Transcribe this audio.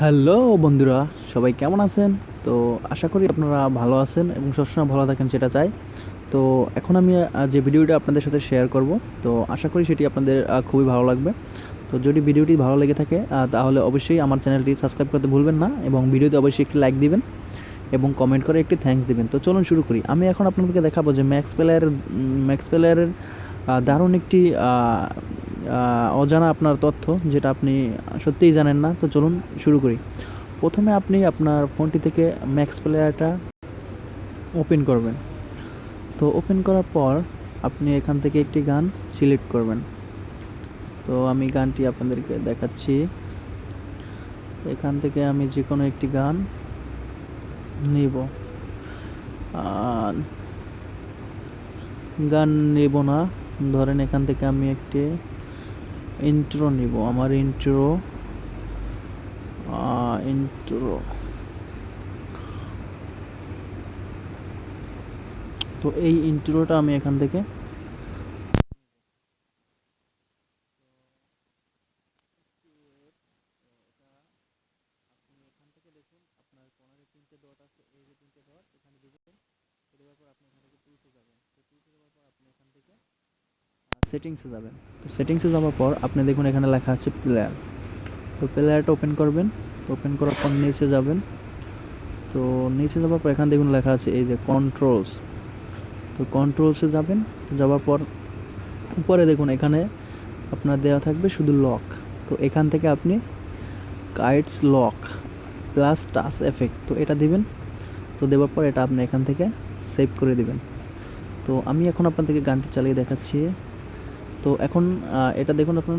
Hello বন্ধুরা, সবাই কেমন আছেন? তো আশা করি আপনারা ভালো আছেন এবং সবসময় ভালো থাকেন সেটা চাই। তো এখন আমি যে ভিডিওটা আপনাদের সাথে শেয়ার করব, তো আশা করি সেটি আপনাদের খুবই ভালো লাগবে। তো যদি ভিডিওটি ভালো লেগে থাকে তাহলে অবশ্যই আমার চ্যানেলটি সাবস্ক্রাইব করতে ভুলবেন না এবং ভিডিওতে অবশ্যই একটি লাইক দিবেন এবং কমেন্ট করে একটি থ্যাঙ্কস দিবেন। তো চলুন শুরু করি। আমি এখন আপনাদেরকে দেখাবো যে ম্যাক্স প্লেয়ারের ম্যাক্স প্লেয়ারের দারুণ একটি অজানা আপনার তথ্য যেটা আপনি সত্যিই জানেন না, তো চলুন শুরু করি। প্রথমে আপনি আপনার ফোনটি থেকে ম্যাক্স প্লেয়ারটা ওপেন করবেন। তো ওপেন করার পর আপনি এখান থেকে একটি গান সিলেক্ট করবেন। তো আমি গানটি আপনাদেরকে দেখাচ্ছি। এখান থেকে আমি যে কোনো একটি গান নিব। গান নেব না। ধরেন এখান থেকে আমি একটি ইন্ট্রো নিব আমার ইন্ট্রো ইন্ট্রো। তো এই ইন্ট্রোটা আমি এখান থেকে সেটিংসে যাবেন। তো সেটিংসে যাওয়ার পর আপনি দেখুন এখানে লেখা আছে প্লেয়ার তো প্লেয়ারটা ওপেন করবেন। তো ওপেন করার পর নিচে যাবেন। তো নিচে যাওয়ার পর এখানে দেখুন লেখা আছে এই যে কন্ট্রোলস তো কন্ট্রোলসে যাবেন। যাওয়ার পর উপরে দেখুন এখানে আপনার দেওয়া থাকবে শুধু লক তো এখান থেকে আপনি kites lock plus touch effect তো এটা দিবেন। তো দেওয়ার পর এটা আপনি এখান থেকে সেভ করে দিবেন। তো আমি এখন আপনাদেরকে গানটি চালিয়ে দেখাচ্ছি। তো এখন এটা দেখুন আপনার।